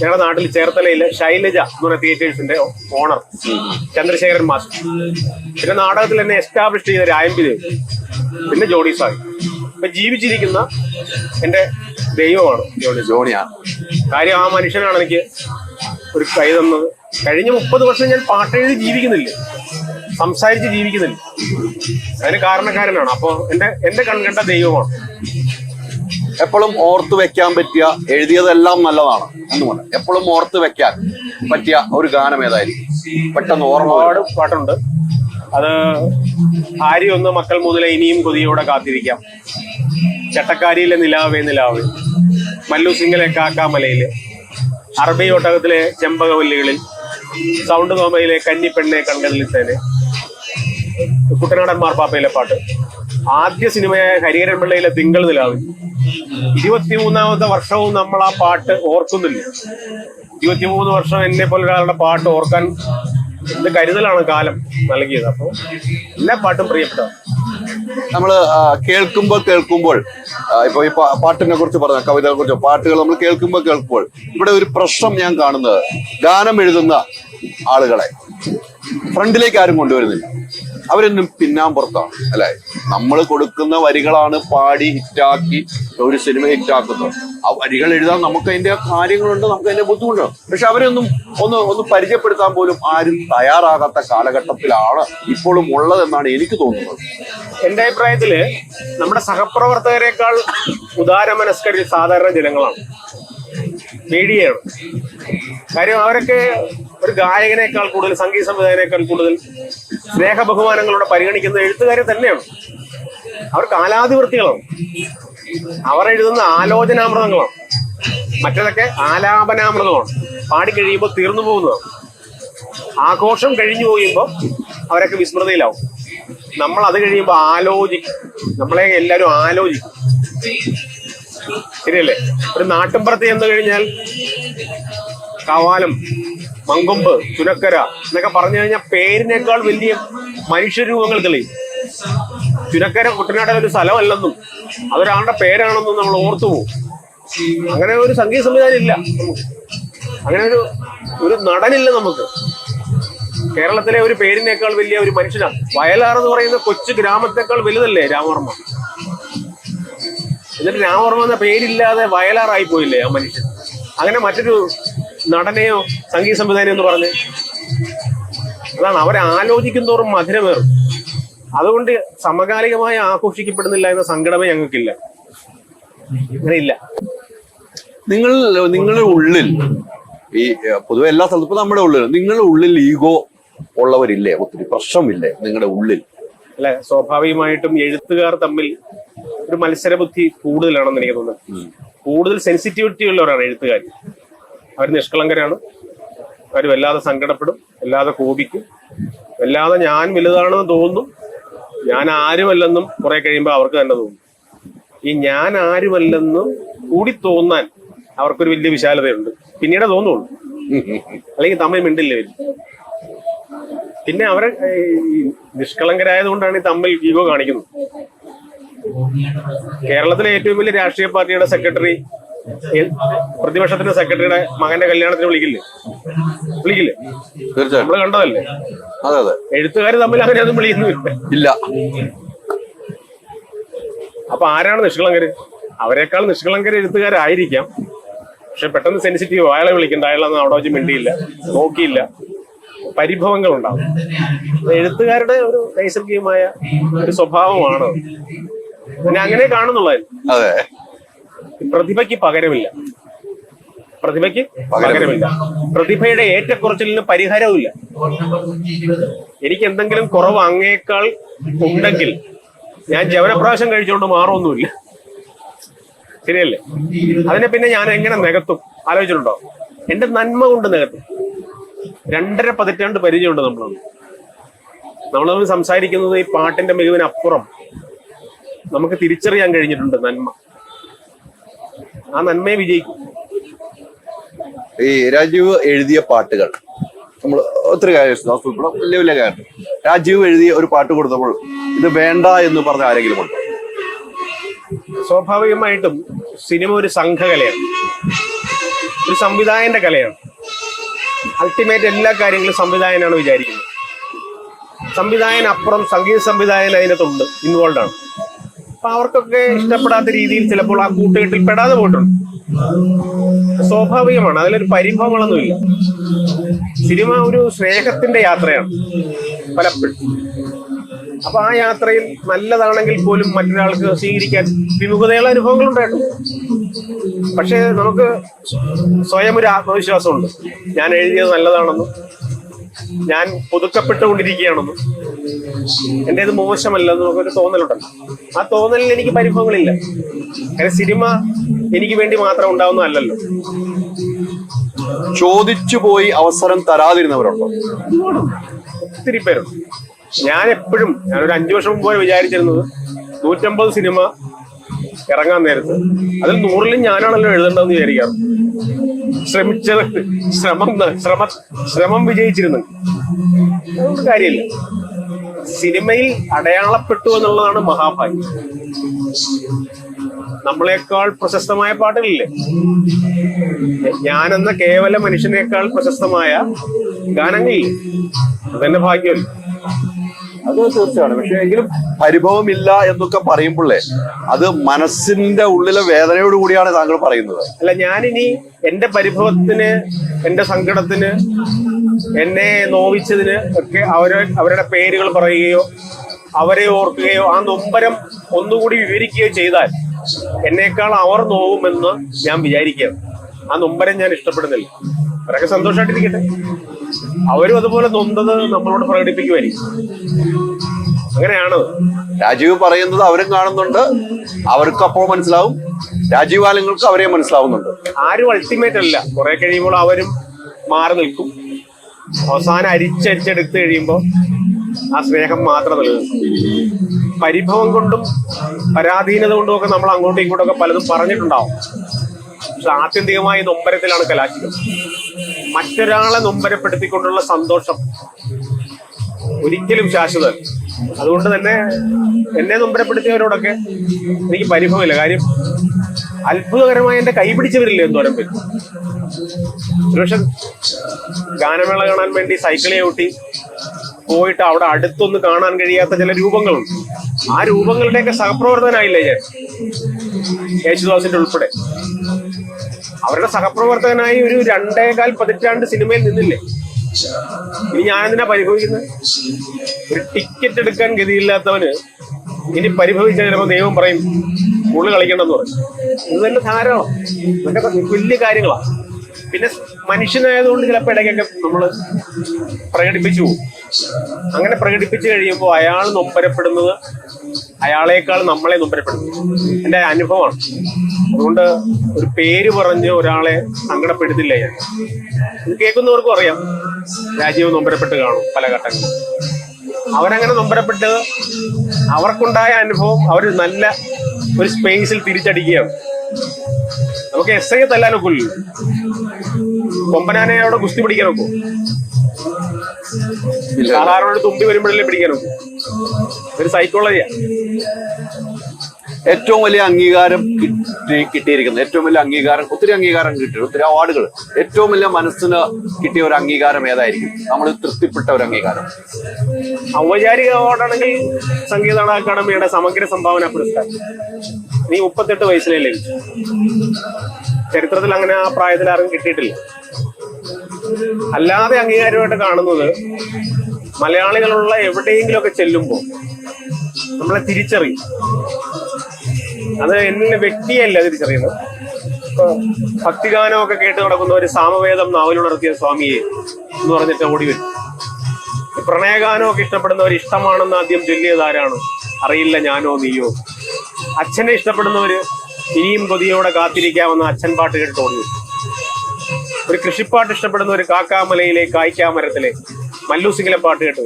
ഞങ്ങളുടെ നാട്ടിൽ ചേർത്തലയിലെ ശൈലജ എന്ന് പറയുന്ന തിയേറ്റേഴ്സിന്റെ ഓണർ ചന്ദ്രശേഖരൻ മാസ്റ്റർ. പിന്നെ നാടകത്തിൽ എന്നെ എസ്റ്റാബ്ലിഷ് ചെയ്ത രായമ്പി ദേവ്. പിന്നെ ജോണി സാഹി ഇപ്പൊ ജീവിച്ചിരിക്കുന്ന എന്റെ ദൈവമാണ് സായി. ജോണിയാണ്. കാര്യം ആ മനുഷ്യനാണ് എനിക്ക് ഒരു കൈ തന്നത്. കഴിഞ്ഞ മുപ്പത് വർഷം ഞാൻ പാട്ടെഴുതി ജീവിക്കുന്നില്ല. സംസാരിച്ച് ജീവിക്കുന്നില്ല. അതിന് കാരണക്കാരനാണ്. അപ്പൊ എന്റെ എന്റെ കൺകണ്ട ദൈവമാണ്. എപ്പോഴും ഓർത്ത് വെക്കാൻ പറ്റിയ എഴുതിയതെല്ലാം നല്ലതാണ് എന്ന് പറഞ്ഞു. എപ്പോഴും ഓർത്ത് വെക്കാൻ പറ്റിയ ഒരു ഗാനം ഏതായിരിക്കും? പെട്ടെന്ന് ഓർമ്മ ഒരുപാട് പാട്ടുണ്ട്. അത് ആരി ഒന്ന് മക്കൾ മുതലേ ഇനിയും കൊതിയോടെ കാത്തിരിക്കാം. ചട്ടക്കാരിയിലെ നിലാവേ നിലാവേ. മല്ലു സിംഗലെ കാക്കാമലയിലെ അറബി ഒട്ടകത്തിലെ ചെമ്പകവല്ലികളിൽ സൗണ്ട് നോമയിലെ കന്നിപ്പെണ്ണെ കൺകടലിത്തേനെ കുട്ടനാടൻ പാപ്പയിലെ പാട്ട്. ആദ്യ സിനിമയായ ഹരിഹരൻ പിള്ളയിലെ തിങ്കൾ നിലാവ്. ഇരുപത്തിമൂന്നാമത്തെ വർഷവും നമ്മൾ ആ പാട്ട് ഓർക്കുന്നില്ല. ഇരുപത്തിമൂന്ന് വർഷം എന്നെ പോലെ ഒരാളുടെ പാട്ട് ഓർക്കാൻ ഇത് കരുതലാണ് കാലം നൽകിയത്. അപ്പോൾ എല്ലാ പാട്ടും പ്രിയപ്പെട്ടതാണ് നമ്മൾ ആ, കേൾക്കുമ്പോൾ കേൾക്കുമ്പോൾ ഇപ്പൊ ഈ പാട്ടിനെ കുറിച്ച് പറഞ്ഞ കവിതകളെ കുറിച്ച് പാട്ടുകൾ നമ്മൾ കേൾക്കുമ്പോൾ കേൾക്കുമ്പോൾ ഇവിടെ ഒരു പ്രശ്നം ഞാൻ കാണുന്നത് ഗാനം എഴുതുന്ന ആളുകളെ. ഫ്രണ്ടിലേക്ക് ആരും കൊണ്ടുവരുന്നില്ല. അവരെന്നും പിന്നാമ്പുറത്താണ് അല്ലെ? നമ്മൾ കൊടുക്കുന്ന വരികളാണ് പാടി ഹിറ്റാക്കി ഒരു സിനിമ ഹിറ്റാക്കുന്നത്. ആ വരികൾ എഴുതാൻ നമുക്ക് അതിന്റെ കാര്യങ്ങളുണ്ട് നമുക്ക് അതിന്റെ ബുദ്ധിമുട്ടുണ്ട്. പക്ഷെ അവരൊന്നും ഒന്ന് ഒന്ന് പരിചയപ്പെടുത്താൻ പോലും ആരും തയ്യാറാകാത്ത കാലഘട്ടത്തിലാണ് ഇപ്പോഴും ഉള്ളതെന്നാണ് എനിക്ക് തോന്നുന്നത്. എന്റെ അഭിപ്രായത്തിൽ നമ്മുടെ സഹപ്രവർത്തകരെക്കാൾ ഉദാരമനസ്കരി സാധാരണ ജനങ്ങളാണ്. മീഡിയയാണ്. കാര്യം അവരൊക്കെ ഒരു ഗായകനേക്കാൾ കൂടുതൽ സംഗീത സംവിധായകനേക്കാൾ കൂടുതൽ സ്നേഹ ബഹുമാനങ്ങളോടെ പരിഗണിക്കുന്ന എഴുത്തുകാരെ തന്നെയാണ്. അവർ കാലാതിവൃത്തികളാണ് അവർ എഴുതുന്ന ആലോചനാമൃതങ്ങളാണ്. മറ്റതൊക്കെ ആലാപനാമൃതമാണ് പാടിക്കഴിയുമ്പോൾ തീർന്നു പോകുന്നതാണ്. ആഘോഷം കഴിഞ്ഞു കഴിയുമ്പോൾ അവരൊക്കെ വിസ്മൃതിയിലാവും. നമ്മൾ അത് കഴിയുമ്പോൾ ആലോചിക്കും. നമ്മളെ എല്ലാവരും ആലോചിക്കും. ശരിയല്ലേ? ഒരു നാട്ടിൻപുറത്ത് ചെന്ന് കഴിഞ്ഞാൽ കവാലം മങ്കൊമ്പ് ചുനക്കര എന്നൊക്കെ പറഞ്ഞു കഴിഞ്ഞാൽ പേരിനേക്കാൾ വലിയ മനുഷ്യരൂപങ്ങൾ തെളിയും. ചുനക്കര കുട്ടനാട്ടിലെ ഒരു സ്ഥലമല്ലെന്നും അതൊരാളുടെ പേരാണെന്നും നമ്മൾ ഓർത്തു പോകും. അങ്ങനെ ഒരു സംഗീത സംവിധാനം ഇല്ല. അങ്ങനെ ഒരു ഒരു നടനില്ല നമുക്ക്. കേരളത്തിലെ ഒരു പേരിനേക്കാൾ വലിയ ഒരു മനുഷ്യനാണ്. വയലാർ എന്ന് പറയുന്ന കൊച്ചു ഗ്രാമത്തെക്കാൾ വലുതല്ലേ രാമവർമ്മ? എന്നിട്ട് രാമവർമ്മ എന്ന പേരില്ലാതെ വയലാറായി പോയില്ലേ ആ മനുഷ്യൻ? അങ്ങനെ മറ്റൊരു നടനെയോ സംഗീത സംവിധാനം എന്ന് പറഞ്ഞ്. അതാണ് അവരെ ആലോചിക്കുന്നതോറും മധുരമേറും. അതുകൊണ്ട് സമകാലികമായി ആഘോഷിക്കപ്പെടുന്നില്ല എന്ന സങ്കടമേ ഞങ്ങൾക്കില്ല. അങ്ങനെയില്ല നിങ്ങൾ നിങ്ങളുടെ ഉള്ളിൽ ഈ പൊതുവെ എല്ലാ സ്ഥലത്തും ഇപ്പൊ നമ്മുടെ ഉള്ളിൽ നിങ്ങളുടെ ഉള്ളിൽ ഈഗോ ഉള്ളവരില്ലേ? ഒത്തിരി പ്രശ്നമില്ലേ നിങ്ങളുടെ ഉള്ളിൽ? അല്ലെ സ്വാഭാവികമായിട്ടും എഴുത്തുകാർ തമ്മിൽ ഒരു മത്സരബുദ്ധി കൂടുതലാണെന്ന് എനിക്ക് തോന്നുന്നത് കൂടുതൽ സെൻസിറ്റിവിറ്റി ഉള്ളവരാണ് എഴുത്തുകാർ അവർ നിഷ്കളങ്കരാണ്. അവർ വല്ലാതെ സങ്കടപ്പെടും വല്ലാതെ കോപിക്കും വല്ലാതെ ഞാൻ വലുതാണെന്ന് തോന്നും ഞാൻ ആരുമല്ലെന്നും കുറെ കഴിയുമ്പോൾ അവർക്ക് തന്നെ തോന്നും. ഈ ഞാൻ ആരുമല്ലെന്നും കൂടി തോന്നാൻ അവർക്കൊരു വലിയ വിശാലതയുണ്ട്. പിന്നീട് തോന്നുള്ളൂ. അല്ലെങ്കിൽ തമ്മിൽ മിണ്ടില്ലേ പിന്നെ അവരെ നിഷ്കളങ്കരായതുകൊണ്ടാണ് ഈ തമ്മിൽ ഈഗോ കാണിക്കുന്നത്. കേരളത്തിലെ ഏറ്റവും വലിയ രാഷ്ട്രീയ പാർട്ടിയുടെ സെക്രട്ടറി പ്രതിപക്ഷത്തിന്റെ സെക്രട്ടറിയുടെ മകന്റെ കല്യാണത്തിന് വിളിക്കില്ലേ? വിളിക്കില്ലേ? തീർച്ചയായും നമ്മൾ കണ്ടതല്ലേ? അതെ അതെ. എഴുത്തുകാർ തമ്മിൽ അങ്ങനെ ഒന്നും വിളിക്കുന്നില്ല. ഇല്ല. അപ്പൊ ആരാണ് നിഷ്കളങ്കര്? അവരെക്കാൾ നിഷ്കളങ്കര് എഴുത്തുകാരായിരിക്കാം. പക്ഷെ പെട്ടെന്ന് സെൻസിറ്റീവ് അയാളെ വിളിക്കണ്ട. അയാളൊന്നും അവിടെ വെച്ച് മിണ്ടിയില്ല. നോക്കിയില്ല. പരിഭവങ്ങൾ ഉണ്ടാവും എഴുത്തുകാരുടെ ഒരു നൈസർഗികമായ ഒരു സ്വഭാവമാണ്. പിന്നെ അങ്ങനെ കാണുന്നുള്ളത് അതെ. പ്രതിഭയ്ക്ക് പകരമില്ല. പ്രതിഭയ്ക്ക് പകരമില്ല. പ്രതിഭയുടെ ഏറ്റക്കുറച്ചിലിന് പരിഹാരവുമില്ല. എനിക്ക് എന്തെങ്കിലും കുറവ് അങ്ങേക്കാൾ ഉണ്ടെങ്കിൽ ഞാൻ ജവനപ്രാവശ്യം കഴിച്ചുകൊണ്ട് മാറൊന്നുമില്ല. ശരിയല്ലേ? അതിനെ പിന്നെ ഞാൻ എങ്ങനെ നികത്തും? ആലോചിച്ചിട്ടുണ്ടോ? എന്റെ നന്മ കൊണ്ട് നികത്തും. രണ്ടര പതിറ്റാണ്ട് പരിചയമുണ്ട് നമ്മൾ തമ്മിൽ സംസാരിക്കുന്നത് ഈ പാട്ടിന്റെ മികവിനപ്പുറം. നമുക്ക് തിരിച്ചറിയാൻ കഴിഞ്ഞിട്ടുണ്ട് നന്മ. ആ നന്മയെ വിജയിക്കും. ഈ രാജീവ് എഴുതിയ പാട്ടുകൾ. നമ്മൾ ഒത്തിരി കാര്യം ഉൾപ്പെടെ വലിയ വലിയ കാര്യം രാജീവ് എഴുതിയ ഒരു പാട്ട് കൊടുത്തപ്പോൾ ഇത് വേണ്ട എന്ന് പറഞ്ഞ ആരെങ്കിലും ഉണ്ടോ? സ്വാഭാവികമായിട്ടും സിനിമ ഒരു സംഘകലയാണ് ഒരു സംവിധായകന്റെ കലയാണ്. അൾട്ടിമേറ്റ് എല്ലാ കാര്യങ്ങളും സംവിധായകനാണ് വിചാരിക്കുന്നത്. സംവിധായകൻ അപ്പുറം സംഗീത സംവിധായകൻ അതിനകത്തുണ്ട് ഇൻവോൾവ് ആണ്. അപ്പൊ അവർക്കൊക്കെ ഇഷ്ടപ്പെടാത്ത രീതിയിൽ ചിലപ്പോൾ ആ കൂട്ടുകെട്ടിൽ പെടാതെ പോയിട്ടുണ്ട്. സ്വാഭാവികമാണ്. അതിലൊരു പരിഭവങ്ങളൊന്നുമില്ല. സിനിമ ഒരു സ്നേഹത്തിന്റെ യാത്രയാണ്. പലപ്പോഴും. അപ്പൊ ആ യാത്രയിൽ നല്ലതാണെങ്കിൽ പോലും മറ്റൊരാൾക്ക് സ്വീകരിക്കാൻ വിമുഖതയുള്ള അനുഭവങ്ങൾ ഉണ്ടായിട്ടു പക്ഷെ നമുക്ക് സ്വയം ഒരു ആത്മവിശ്വാസമുണ്ട്. ഞാൻ എഴുതിയത് നല്ലതാണെന്നും ഞാൻ പുതുക്കപ്പെട്ടുകൊണ്ടിരിക്കുകയാണെന്നും. എന്റെ ഇത് മോശമല്ലെന്നും നമുക്കൊരു തോന്നലുണ്ടല്ലോ. ആ തോന്നലിൽ എനിക്ക് പരിഭവങ്ങളില്ല. കാരണം സിനിമ എനിക്ക് വേണ്ടി മാത്രം ഉണ്ടാവുന്നതല്ലല്ലോ ചോദിച്ചു പോയി അവസരം തരാതിരുന്നവരുണ്ടോ? ഒത്തിരി പേരുണ്ട്. ഞാൻ എപ്പോഴും ഞാനൊരു അഞ്ചു വർഷം മുമ്പ് വിചാരിച്ചിരുന്നത് നൂറ്റമ്പത് സിനിമ ഇറങ്ങാൻ നേരത്ത്. അതിൽ നൂറിലും ഞാനാണല്ലോ എഴുതേണ്ടതെന്ന് വിചാരിക്കാം. ശ്രമിച്ചത് ശ്രമം ശ്രമ ശ്രമം വിജയിച്ചിരുന്നു. കാര്യമില്ല. സിനിമയിൽ അടയാളപ്പെട്ടു എന്നുള്ളതാണ് മഹാഭാഗ്യം. നമ്മളെക്കാൾ പ്രശസ്തമായ പാട്ടുകളില്ലേ ഞാനെന്ന കേവല മനുഷ്യനേക്കാൾ പ്രശസ്തമായ ഗാനങ്ങളില്ലേ? അതെന്റെ ഭാഗ്യമല്ലേ? അത് തീർച്ചയാണ്. പക്ഷെ എങ്കിലും പരിഭവമില്ല എന്നൊക്കെ പറയുമ്പോഴേ അത് മനസ്സിന്റെ ഉള്ളിലെ വേദനയോട് കൂടിയാണ് താങ്കൾ പറയുന്നത്. അല്ല ഞാനിനി എന്റെ പരിഭവത്തിന് എന്റെ സങ്കടത്തിന് എന്നെ നോവിച്ചതിന് ഒക്കെ അവരെ അവരുടെ പേരുകൾ പറയുകയോ അവരെ ഓർക്കുകയോ ആ നൊമ്പരം ഒന്നുകൂടി വിവരിക്കുകയോ ചെയ്താൽ എന്നേക്കാൾ അവർ നോവുമെന്ന് ഞാൻ വിചാരിക്കുക ആ നൊമ്പരം ഞാൻ ഇഷ്ടപ്പെടുന്നില്ല. അവരൊക്കെ സന്തോഷമായിട്ടിരിക്കട്ടെ അവരും അതുപോലെ നൊന്തത് നമ്മളോട് പ്രകടിപ്പിക്കുമായിരിക്കും അങ്ങനെയാണ്. രാജീവ് പറയുന്നത് അവരും കാണുന്നുണ്ട്. അവർക്ക് അപ്പോൾ മനസ്സിലാവും. രാജീവ് ആലങ്ങൾക്ക് അവരെ മനസ്സിലാവുന്നുണ്ട്. ആരും അൾട്ടിമേറ്റ് അല്ല. കുറെ കഴിയുമ്പോൾ അവരും മാറി നിൽക്കും. അവസാനം അരിച്ചരിച്ചെടുത്ത് കഴിയുമ്പോൾ ആ സ്നേഹം മാത്രം നിലനിൽക്കും. പരിഭവം കൊണ്ടും പരാധീനത കൊണ്ടും ഒക്കെ നമ്മൾ അങ്ങോട്ടും ഇങ്ങോട്ടും ഒക്കെ പലതും പറഞ്ഞിട്ടുണ്ടാവും. പക്ഷെ ആത്യന്തികമായ നൊമ്പരത്തിലാണ് കലാശികം മറ്റൊരാളെ നൊമ്പരപ്പെടുത്തിക്കൊണ്ടുള്ള സന്തോഷം ഒരിക്കലും ശാശ്വതം അതുകൊണ്ട് തന്നെ എന്നെ നൊമ്പരപ്പെടുത്തിയവരോടൊക്കെ എനിക്ക് പരിഭവമില്ല. കാര്യം അത്ഭുതകരമായി എന്റെ കൈ പിടിച്ചവരില്ലേ എന്തോരം പേര്? ഒരുപക്ഷെ ഗാനമേള കാണാൻ വേണ്ടി സൈക്കിൾ ചവിട്ടി പോയിട്ട് അവിടെ അടുത്തൊന്ന് കാണാൻ കഴിയാത്ത ചില രൂപങ്ങളുണ്ട്. ആ രൂപങ്ങളുടെയൊക്കെ സഹപ്രവർത്തനായില്ലേ ഞാൻ? യേശുദാസിന്റെ ഉൾപ്പെടെ. അവരുടെ സഹപ്രവർത്തകനായി ഒരു രണ്ടേകാൽ പതിറ്റാണ്ട് സിനിമയിൽ നിന്നില്ലേ? ഇനി ഞാനെന്തിനാ പരിഭവിക്കുന്നത്? ഒരു ടിക്കറ്റ് എടുക്കാൻ ഗതിയില്ലാത്തവന് ഇനി പരിഭവിച്ച ചിലപ്പോൾ ദൈവം പറയും ഉള്ളു കളിക്കണമെന്ന് പറയും ഇത് തന്നെ ധാരാളം ഇതൊക്കെ വലിയ കാര്യങ്ങളാണ് പിന്നെ മനുഷ്യനായതുകൊണ്ട് ചിലപ്പോൾ ഇടയ്ക്കൊക്കെ നമ്മൾ പ്രകടിപ്പിച്ചു പോകും. അങ്ങനെ പ്രകടിപ്പിച്ചു കഴിയുമ്പോൾ അയാൾ നൊമ്പരപ്പെടുന്നത് അയാളേക്കാൾ നമ്മളെ നൊമ്പരപ്പെടുന്നു എന്റെ അനുഭവമാണ്. അതുകൊണ്ട് ഒരു പേര് പറഞ്ഞ് ഒരാളെ സങ്കടപ്പെടുത്തില്ല ഞാൻ. ഇത് കേൾക്കുന്നവർക്കും അറിയാം. രാജീവ് നൊമ്പരപ്പെട്ട് കാണും പല ഘട്ടങ്ങളിൽ അവരങ്ങനെ നൊമ്പരപ്പെട്ട് അവർക്കുണ്ടായ അനുഭവം അവർ നല്ല ഒരു സ്പേസിൽ തിരിച്ചടിക്കുകയാണ്. നമുക്ക് എസ് ഐ തല്ലാനൊക്കില്ല കൊമ്പനാനെ അവിടെ ഗുസ്തി പിടിക്കാനൊക്കോ? സാധാരണ ഒരു തുമ്പി വരുമ്പോഴല്ലേ പിടിക്കണം ഒരു സൈക്കോളജിയാ ഏറ്റവും വലിയ അംഗീകാരം കിട്ടി കിട്ടിയിരിക്കുന്നത് ഏറ്റവും വലിയ അംഗീകാരം ഒത്തിരി അംഗീകാരം കിട്ടി ഒത്തിരി അവാർഡുകൾ ഏറ്റവും വലിയ മനസ്സിന് കിട്ടിയ ഒരു അംഗീകാരം ഏതായിരിക്കും? നമ്മൾ തൃപ്തിപ്പെട്ട ഒരു അംഗീകാരം. ഔപചാരിക അവാർഡാണെങ്കിൽ സംഗീത അക്കാദമിയുടെ സമഗ്ര സംഭാവന പുരസ്കാരം. നീ മുപ്പത്തെട്ട് വയസ്സിലല്ലേ ചരിത്രത്തിൽ അങ്ങനെ ആ പ്രായത്തിൽ ആരും കിട്ടിയിട്ടില്ല. അല്ലാതെ അംഗീകാരമായിട്ട് കാണുന്നത് മലയാളികളുള്ള എവിടെയെങ്കിലുമൊക്കെ ചെല്ലുമ്പോൾ നമ്മളെ തിരിച്ചറിയും. അത് എന്നെ വ്യക്തിയല്ല തിരിച്ചറിയുന്നത്? ഭക്തിഗാനമൊക്കെ കേട്ട് നടക്കുന്ന ഒരു സാമവേദം നാവലുണർത്തിയ സ്വാമിയെ എന്ന് പറഞ്ഞിട്ട് ഓടി വരും. പ്രണയഗാനമൊക്കെ ഇഷ്ടപ്പെടുന്നവർ ഇഷ്ടമാണെന്ന് ആദ്യം ചൊല്ലിയത് ആരാണ്? അറിയില്ല ഞാനോ നീയോ. അച്ഛനെ ഇഷ്ടപ്പെടുന്നവര് ഇനിയും കൊതിയോടെ കാത്തിരിക്കാമെന്ന് അച്ഛൻ പാട്ട് കേട്ടിട്ട് ഓടി വരും. ഒരു കൃഷിപ്പാട്ട് ഇഷ്ടപ്പെടുന്ന ഒരു കാക്കാമലയിലെ കായ്ക്കാമരത്തിലെ മല്ലൂസിങ്ങിലെ പാട്ട് കേട്ടു.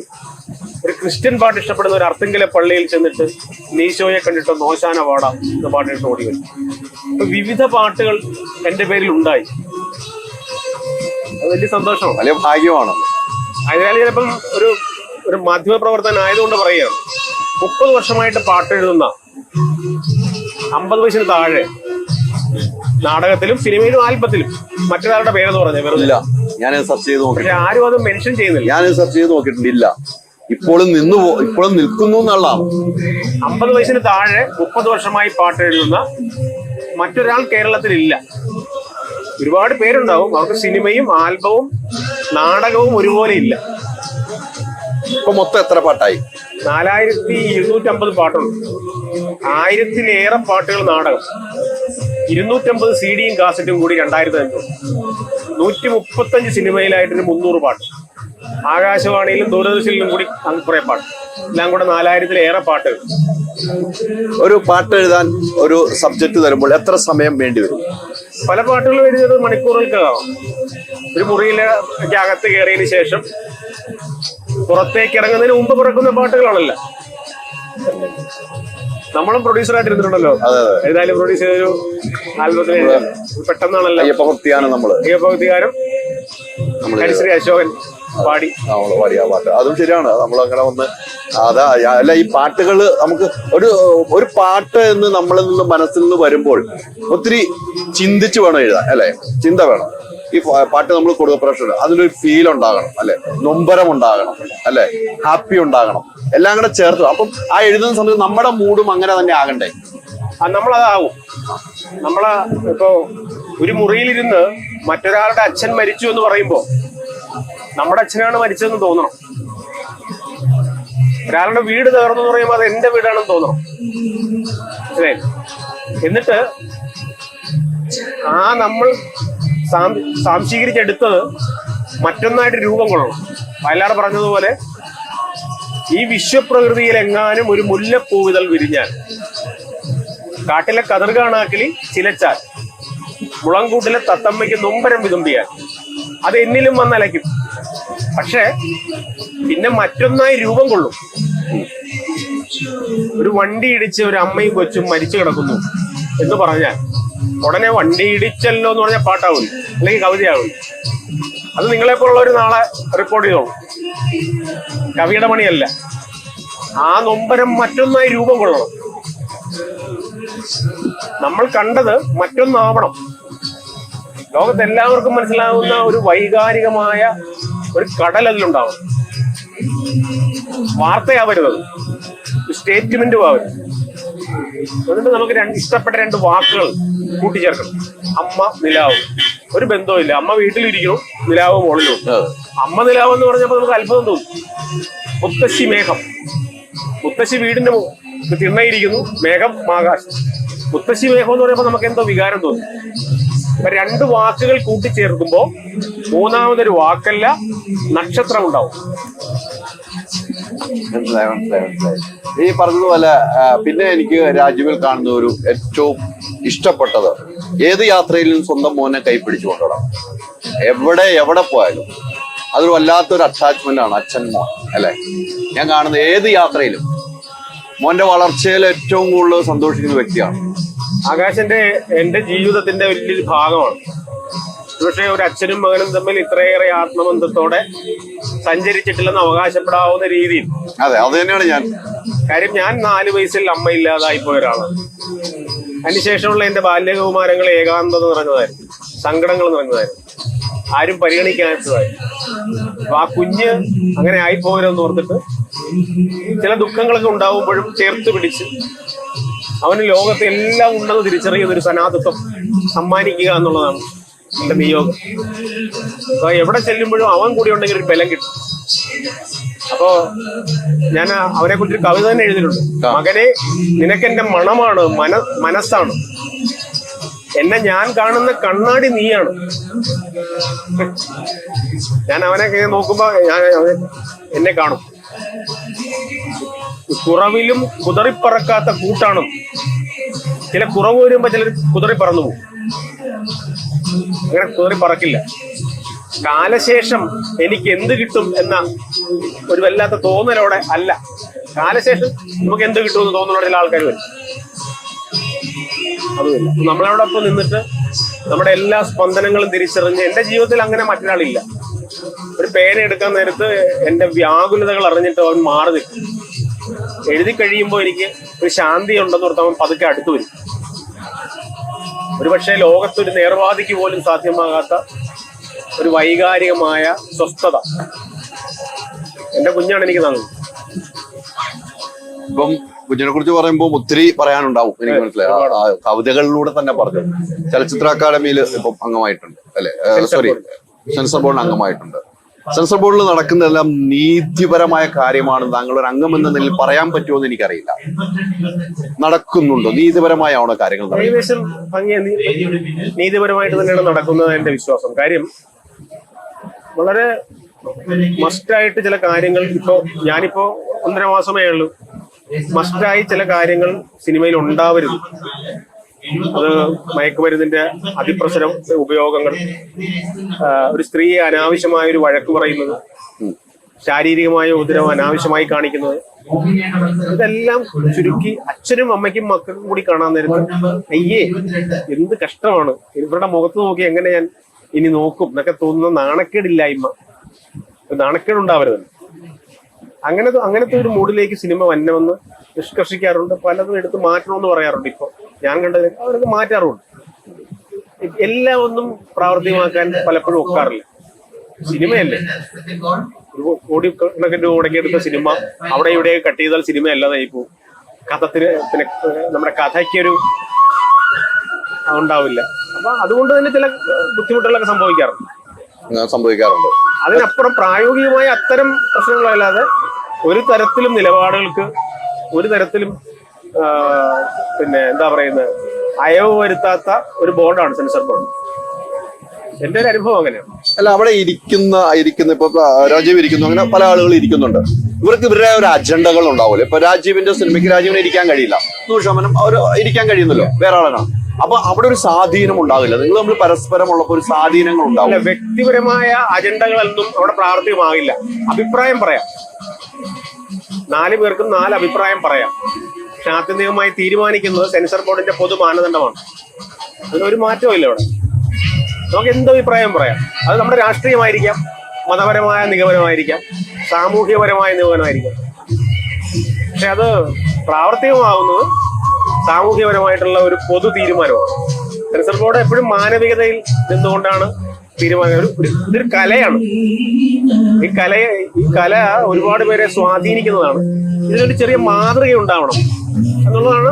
ഒരു ക്രിസ്ത്യൻ പാട്ട് ഇഷ്ടപ്പെടുന്ന ഒരു അർത്തിങ്കിലെ പള്ളിയിൽ ചെന്നിട്ട് നീശോയെ കണ്ടിട്ട് നോശാന പാടാം എന്ന പാട്ട് കേട്ട് ഓടി വരും. അപ്പൊ വിവിധ പാട്ടുകൾ എന്റെ പേരിൽ ഉണ്ടായി. അത് വലിയ സന്തോഷമാണ്. വലിയ ഭാഗ്യമാണ്. അതിനാൽ ചിലപ്പം ഒരു ഒരു മാധ്യമ പ്രവർത്തകൻ ആയതുകൊണ്ട് പറയുകയാണ്. മുപ്പത് വർഷമായിട്ട് പാട്ട് എഴുതുന്ന അമ്പത് വയസ്സിന് താഴെ നാടകത്തിലും സിനിമയിലും ആൽബത്തിലും മറ്റൊരാളുടെ പേരെന്ന് പറഞ്ഞു വെറുതെ. ഇല്ല. ഞാൻ സെർച്ച് ചെയ്ത് നോക്കി പക്ഷെ ആരും അത് മെൻഷൻ ചെയ്യുന്നില്ല. ഞാൻ സെർച്ച് ചെയ്ത് നോക്കിയിട്ടുണ്ട്. ഇല്ല. ഇപ്പോഴും നിന്നു ഇപ്പോഴും നിൽക്കുന്നു എന്നുള്ളതാണ്. അമ്പത് വയസ്സിന് താഴെ മുപ്പത് വർഷമായി പാട്ട് എഴുതുന്ന മറ്റൊരാൾ കേരളത്തിലില്ല. ഒരുപാട് പേരുണ്ടാവും. അവർക്ക് സിനിമയും ആൽബവും നാടകവും ഒരുപോലെ ഇല്ല. ഇപ്പൊ മൊത്തം എത്ര പാട്ടായി? നാലായിരത്തി ഇരുന്നൂറ്റമ്പത് പാട്ടുണ്ട്. ആയിരത്തിലേറെ പാട്ടുകൾ നാടകം. ഇരുന്നൂറ്റമ്പത് സി ഡിയും കാസറ്റും കൂടി രണ്ടായിരത്തി അഞ്ഞൂറ്. നൂറ്റി മുപ്പത്തഞ്ച് സിനിമയിലായിട്ടൊരു മുന്നൂറ് പാട്ട്. ആകാശവാണിയിലും ദൂരദർശനിലും കൂടി കുറെ പാട്ട്. എല്ലാം കൂടെ നാലായിരത്തിലേറെ പാട്ടുകൾ ഒരു പാട്ട് എഴുതാൻ ഒരു സബ്ജക്ട് തരുമ്പോൾ എത്ര സമയം വേണ്ടി വരും? പല പാട്ടുകളും എഴുതിയത് മണിക്കൂറുകൾക്കാവാം ഒരു മുറിയിലെ അകത്ത് കയറിയതിന് ശേഷം പുറത്തേക്ക് ഇറങ്ങുന്നതിന് മുമ്പ് പിറക്കുന്ന പാട്ടുകളാണല്ലോ. നമ്മളും പ്രൊഡ്യൂസറായിട്ട് ഇരുന്നിട്ടുണ്ടല്ലോ ഏതായാലും പ്രൊഡ്യൂസ് ചെയ്തൊരു ആൽബത്തിൽ പെട്ടെന്നാണല്ലോ അയ്യപ്പ ഭക്തിയാണ് നമ്മൾ. അയ്യപ്പകുതികാരം ഹരിശ്രീ അശോകൻ പാടി. നമ്മൾ പാടിയ പാട്ട്. അതും ശരിയാണ്. നമ്മൾ അങ്ങനെ വന്ന് അതാ അല്ല ഈ പാട്ടുകൾ നമുക്ക് ഒരു ഒരു പാട്ട് എന്ന് നമ്മളിൽ നിന്ന് മനസ്സിൽ നിന്ന് വരുമ്പോൾ ഒത്തിരി ചിന്തിച്ചു വേണം എഴുതാൻ അല്ലെ? ചിന്ത വേണം. ഈ പാട്ട് നമ്മൾ കൊടുക്കുക പ്രഷർ അതിനൊരു ഫീൽ ഉണ്ടാകണം അല്ലെ? നൊമ്പരം ഉണ്ടാകണം അല്ലെ? ഹാപ്പി ഉണ്ടാകണം. എല്ലാം കൂടെ ചേർത്ത് അപ്പം ആ എഴുതുന്ന സമയത്ത് നമ്മുടെ മൂഡും അങ്ങനെ തന്നെ ആകണ്ടേ? നമ്മളതാവും. നമ്മളെ ഇപ്പോ ഒരു മുറിയിലിരുന്ന് മറ്റൊരാളുടെ അച്ഛൻ മരിച്ചു എന്ന് പറയുമ്പോ നമ്മുടെ അച്ഛനാണ് മരിച്ചതെന്ന് തോന്നണം. ഒരാളുടെ വീട് തകർന്നു പറയുമ്പോൾ അത് എന്റെ വീടാണെന്ന് തോന്നണം. അല്ലേ? എന്നിട്ട് ആ നമ്മൾ സാംശീകരിച്ചെടുത്തത് മറ്റൊന്നായിട്ട് രൂപം കൊള്ളണം. വയലാട് പറഞ്ഞതുപോലെ ഈ വിശ്വപ്രകൃതിയിൽ എങ്ങാനും ഒരു മുല്ലപ്പൂവിതൾ വിരിഞ്ഞാൽ കാട്ടിലെ കതിർകാണാക്കിളി ചിലച്ചാൽ മുളങ്കൂട്ടിലെ തത്തമ്മയ്ക്ക് നൊമ്പരം വിതുമ്പിയാൽ അത് എന്നിലും വന്നലയ്ക്കും. പക്ഷേ പിന്നെ മറ്റൊന്നായി രൂപം കൊള്ളും. ഒരു വണ്ടി ഇടിച്ച് ഒരു അമ്മയും കൊച്ചും മരിച്ചു കിടക്കുന്നു എന്ന് പറഞ്ഞാൽ ഉടനെ വണ്ടി ഇടിച്ചല്ലോ എന്ന് പറഞ്ഞാൽ പാട്ടാവും. അല്ലെങ്കിൽ കവിതയാവും. അത് നിങ്ങളെ ഒരു നാളെ റിപ്പോർട്ട് ചെയ്തോളൂ. കവിയുടെ പണിയല്ല. ആ നൊമ്പരം മറ്റൊന്നായി രൂപം കൊള്ളണം. നമ്മൾ കണ്ടത് മറ്റൊന്നാവണം. ലോകത്ത് എല്ലാവർക്കും മനസ്സിലാവുന്ന ഒരു വൈകാരികമായ ഒരു കടൽ അതിലുണ്ടാവണം വാർത്തയാവരുത് സ്റ്റേറ്റ്മെന്റും ആവരുത്. എന്നിട്ട് നമുക്ക് രണ്ട് ഇഷ്ടപ്പെട്ട രണ്ട് വാക്കുകൾ കൂട്ടിച്ചേർക്കണം. അമ്മ നിലാവ്. ഒരു ബന്ധവുമില്ല. അമ്മ വീട്ടിലിരിക്കണം നിലാവ് മുകളിലും അമ്മ നിലാവ് എന്ന് പറഞ്ഞപ്പോൾ നമുക്ക് അത്ഭുതം തോന്നും. മുത്തശ്ശി മേഘം. മുത്തശ്ശി വീടിന്റെ തിണ്ണയിരിക്കുന്നു. മേഘം ആകാശം. മുത്തശ്ശി മേഘം എന്ന് പറയുമ്പോൾ നമുക്ക് എന്തോ വികാരം തോന്നും. അപ്പൊ രണ്ട് വാക്കുകൾ കൂട്ടിച്ചേർക്കുമ്പോ മൂന്നാമതൊരു വാക്കല്ല നക്ഷത്രം ഉണ്ടാവും. ഈ പറഞ്ഞതുപോലെ പിന്നെ എനിക്ക് രാജീവിൽ കാണുന്ന ഒരു ഏറ്റവും ഇഷ്ടപ്പെട്ടത് ഏത് യാത്രയിലും സ്വന്തം മോനെ കൈപ്പിടിച്ചു കൊണ്ടുപോകണം എവിടെ എവിടെ പോയാലും. അതൊരു വല്ലാത്തൊരു അറ്റാച്ച്മെന്റ് ആണ് അച്ഛൻ അല്ലെ? ഞാൻ കാണുന്ന ഏത് യാത്രയിലും മോന്റെ വളർച്ചയിൽ ഏറ്റവും കൂടുതൽ സന്തോഷിക്കുന്ന വ്യക്തിയാണ്. ആകാശന്റെ എന്റെ ജീവിതത്തിന്റെ വലിയൊരു ഭാഗമാണ്. പക്ഷേ ഒരു അച്ഛനും മകനും തമ്മിൽ ഇത്രയേറെ ആത്മബന്ധത്തോടെ സഞ്ചരിച്ചിട്ടില്ലെന്ന് അവകാശപ്പെടാവുന്ന രീതിയിൽ. അതെ അത് തന്നെയാണ് ഞാൻ. കാര്യം ഞാൻ നാല് വയസ്സിൽ അമ്മ ഇല്ലാതായി പോയ ഒരാളാണ്. അതിനുശേഷമുള്ള എന്റെ ബാല്യകുമാരങ്ങൾ ഏകാന്തത നിറഞ്ഞതായിരുന്നു. സങ്കടങ്ങൾ നിറഞ്ഞതായിരുന്നു. ആരും പരിഗണിക്കാത്തതായിരുന്നു. അപ്പൊ ആ കുഞ്ഞ് അങ്ങനെ ആയിപ്പോരെന്ന് ഓർത്തിട്ട് ചില ദുഃഖങ്ങളൊക്കെ ഉണ്ടാവുമ്പോഴും ചേർത്ത് പിടിച്ച് അവന് ലോകത്ത് എല്ലാം ഉണ്ടെന്ന് തിരിച്ചറിയുന്ന ഒരു സനാതത്വം സമ്മാനിക്കുക എന്നുള്ളതാണ്. എന്റെ നിയോഗം അപ്പൊ എവിടെ ചെല്ലുമ്പോഴും അവൻ കൂടി ഉണ്ടെങ്കിൽ ഒരു ബലം കിട്ടും. അപ്പോ ഞാൻ അവരെ കുറിച്ച് ഒരു കവിത തന്നെ എഴുതിയിട്ടുണ്ട്. മകനെ നിനക്കെന്റെ മണമാണ് മന മനസ്സാണ്. എന്നെ ഞാൻ കാണുന്ന കണ്ണാടി നീയാണ്. ഞാൻ അവനെ നോക്കുമ്പോ ഞാൻ എന്നെ കാണും. കുറവിലും കുതറിപ്പറക്കാത്ത കൂട്ടാണ്. ചില കുറവ് വരുമ്പോ ചിലർ കുതറി പറന്നു പോകും. അങ്ങനെ കയറി പറക്കില്ല. കാലശേഷം എനിക്ക് എന്ത് കിട്ടും എന്ന ഒരു വല്ലാത്ത തോന്നലോടെ അല്ല. കാലശേഷം നമുക്ക് എന്ത് കിട്ടും എന്ന് തോന്നലോടെ ചില ആൾക്കാർ വരും. അതുമില്ല. നമ്മളോടൊപ്പം നിന്നിട്ട് നമ്മുടെ എല്ലാ സ്പന്ദനങ്ങളും തിരിച്ചറിഞ്ഞ് എന്റെ ജീവിതത്തിൽ അങ്ങനെ മറ്റൊരാളില്ല. ഒരു പേന എടുക്കാൻ നേരത്ത് എന്റെ വ്യാകുലതകൾ അറിഞ്ഞിട്ട് അവൻ മാറി നിൽക്കും. എഴുതി കഴിയുമ്പോൾ എനിക്ക് ഒരു ശാന്തി ഉണ്ടെന്ന് ഓർത്ത് അവൻ പതുക്കെ അടുത്ത് വരും. ഒരുപക്ഷെ ലോകത്തൊരു നേർവാദിക്ക് പോലും സാധ്യമാകാത്ത ഒരു വൈകാരികമായ സ്വസ്ഥത. എന്റെ കുഞ്ഞാണ് എനിക്ക് തന്നത് ഇപ്പം കുഞ്ഞിനെ കുറിച്ച് പറയുമ്പോൾ ഒത്തിരി പറയാനുണ്ടാവും. എനിക്ക് മനസ്സിലായി. കവിതകളിലൂടെ തന്നെ പറഞ്ഞു. ചലച്ചിത്ര അക്കാദമിയിൽ ഇപ്പം അംഗമായിട്ടുണ്ട് അല്ലെ? സോറി സെൻസർ ബോർഡിൽ അംഗമായിട്ടുണ്ട്. സെൻസർ ബോർഡിൽ നടക്കുന്നതെല്ലാം നീതിപരമായ കാര്യമാണ്. താങ്കൾ ഒരു അംഗം എന്ന നിലയിൽ പറയാൻ പറ്റുമോ എന്ന് എനിക്കറിയില്ല. നടക്കുന്നുണ്ടോ. നീതിപരമായാണോ കാര്യങ്ങൾ നീതിപരമായിട്ട് തന്നെയാണ് നടക്കുന്നത് എന്റെ വിശ്വാസം. കാര്യം വളരെ മസ്റ്റായിട്ട് ചില കാര്യങ്ങൾ ഇപ്പോ ഞാനിപ്പോ ഒന്നര മാസമേ ഉള്ളൂ. മസ്റ്റായി ചില കാര്യങ്ങൾ സിനിമയിൽ ഉണ്ടാവരുത്. അത് മയക്കുമരുന്നിന്റെ അതിപ്രസരം ഉപയോഗങ്ങൾ ഒരു സ്ത്രീയെ അനാവശ്യമായ ഒരു വഴക്ക് പറയുന്നത് ശാരീരികമായ ഉദരം അനാവശ്യമായി കാണിക്കുന്നത് ഇതെല്ലാം ചുരുക്കി അച്ഛനും അമ്മയ്ക്കും മക്കൾക്കും കൂടി കാണാൻ നേരത്ത് അയ്യേ എന്ത് കഷ്ടമാണ്. ഇവരുടെ മുഖത്ത് നോക്കി എങ്ങനെ ഞാൻ ഇനി നോക്കും എന്നൊക്കെ തോന്നുന്ന നാണക്കേടില്ലായ്മ. നാണക്കേടുണ്ടാവരുത്. അങ്ങനത്തെ അങ്ങനത്തെ ഒരു മൂഡിലേക്ക് സിനിമ വന്നമെന്ന് നിഷ്കർഷിക്കാറുണ്ട് പലതും എടുത്ത് മാറ്റണമെന്ന് പറയാറുണ്ട് ഇപ്പൊ. ഞാൻ കണ്ടത് അവരൊക്കെ മാറ്റാറുണ്ട്. എല്ലാം ഒന്നും പ്രാവർത്തികമാക്കാൻ പലപ്പോഴും ഒക്കാറില്ല. സിനിമയല്ലേ? ഒരു കോടി കണക്കിന് രൂപ മുടക്കിയെടുത്ത സിനിമ അവിടെ ഇവിടെ കട്ട് ചെയ്താൽ സിനിമ അല്ലാതായി പോകും. കഥത്തിന് പിന്നെ നമ്മുടെ കഥയ്ക്കൊരു ഉണ്ടാവില്ല. അപ്പൊ അതുകൊണ്ട് തന്നെ ചില ബുദ്ധിമുട്ടുകളൊക്കെ സംഭവിക്കാറുണ്ട്. സംഭവിക്കാറുണ്ട്. അതിനപ്പുറം പ്രായോഗികമായ അത്തരം പ്രശ്നങ്ങളല്ലാതെ ഒരു തരത്തിലും നിലപാടുകൾക്ക് ഒരു തരത്തിലും പിന്നെ എന്താ പറയുന്നത്? അയവ് വരുത്താത്ത ഒരു ബോർഡാണ് സെൻസർ ബോർഡ് എന്റെ ഒരു അനുഭവം അങ്ങനെയാണ്. അല്ല അവിടെ ഇരിക്കുന്ന ഇരിക്കുന്ന ഇപ്പൊ രാജീവ് ഇരിക്കുന്നു അങ്ങനെ പല ആളുകൾ ഇരിക്കുന്നുണ്ട്. ഇവർക്ക് ഇവരുടെ ഒരു അജണ്ടകൾ ഉണ്ടാവില്ല? ഇപ്പൊ രാജീവിന്റെ സിനിമയ്ക്ക് രാജീവിന് ഇരിക്കാൻ കഴിയില്ല. നൂറ് ശതമാനം അവർ ഇരിക്കാൻ കഴിയുന്നല്ലോ വേറെ ആളാണ്. അപ്പൊ അവിടെ ഒരു സ്വാധീനം ഉണ്ടാവില്ല. നിങ്ങൾ നമ്മൾ പരസ്പരം ഉള്ളപ്പോ ഒരു സ്വാധീനങ്ങൾ ഉണ്ടാവില്ല ഉണ്ടാവും. വ്യക്തിപരമായ അജണ്ടകളൊന്നും അവിടെ പ്രാവർത്തികമാകില്ല. അഭിപ്രായം പറയാം. നാല് പേർക്കും നാല് അഭിപ്രായം പറയാം. ആത്യന്തികമായി തീരുമാനിക്കുന്നത് സെൻസർ ബോർഡിന്റെ പൊതു മാനദണ്ഡമാണ്. അതിനൊരു മാറ്റവും ഇല്ല ഇവിടെ. നമുക്ക് എന്ത് അഭിപ്രായം പറയാം? അത് നമ്മുടെ രാഷ്ട്രീയമായിരിക്കാം മതപരമായ നിഗമനമായിരിക്കാം സാമൂഹ്യപരമായ നിഗമനമായിരിക്കാം. പക്ഷെ അത് പ്രാവർത്തികമാകുന്നത് സാമൂഹ്യപരമായിട്ടുള്ള ഒരു പൊതു തീരുമാനമാണ്. സെൻസർ ബോർഡ് എപ്പോഴും മാനവികതയിൽ നിന്നുകൊണ്ടാണ് തീരുമാനം. ഒരു- ഇതൊരു കലയാണ്. ഈ കലയെ ഈ കല ഒരുപാട് പേരെ സ്വാധീനിക്കുന്നതാണ്. ഇതിനൊരു ചെറിയ മാതൃക ഉണ്ടാവണം എന്നുള്ളതാണ്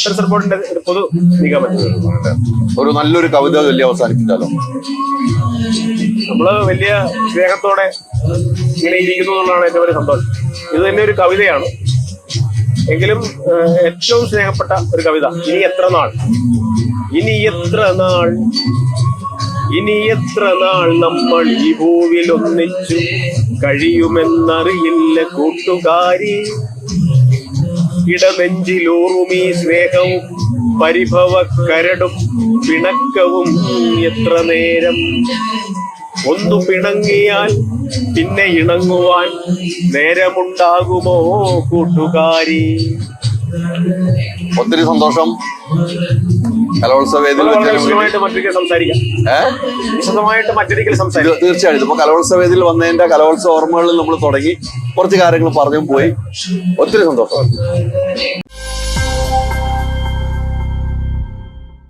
സെൻസർ ബോർഡിന്റെ ഒരു പൊതു നിഗമനം ഒരു നല്ലൊരു കവിത വലിയ അവസാനിപ്പിച്ചാലോ? നമ്മൾ വലിയ സ്നേഹത്തോടെ ഇങ്ങനെ ഇരിക്കുന്നു എന്നുള്ളതാണ് എന്റെ ഒരു സന്തോഷം. ഇത് തന്നെ ഒരു കവിതയാണ്. എങ്കിലും ഏറ്റവും സ്നേഹപ്പെട്ട ഒരു കവിത ഇനി എത്ര നാൾ? ഇനി എത്ര നാൾ? ഇനി എത്ര നാൾ നമ്മൾ ഈ ഭൂവിൽ ഒന്നിച്ചു കഴിയുമെന്നറിയില്ല കൂട്ടുകാരി? ഇടനെഞ്ചിലൂറുമീ സ്നേഹവും പരിഭവ കരടും പിണക്കവും എത്ര നേരം. ഒന്നു പിണങ്ങിയാൽ പിന്നെ ഇണങ്ങുവാൻ നേരമുണ്ടാകുമോ കൂട്ടുകാരി? ഒത്തിരി സന്തോഷം. കലോത്സവേദിയിൽ തീർച്ചയായിട്ടും. ഇപ്പൊ കലോത്സവ വേദിയിൽ വന്നതിന്റെ കലോത്സവ ഓർമ്മകളിൽ നമ്മൾ തുടങ്ങി. കുറച്ച് കാര്യങ്ങൾ പറഞ്ഞു പോയി. ഒത്തിരി സന്തോഷം.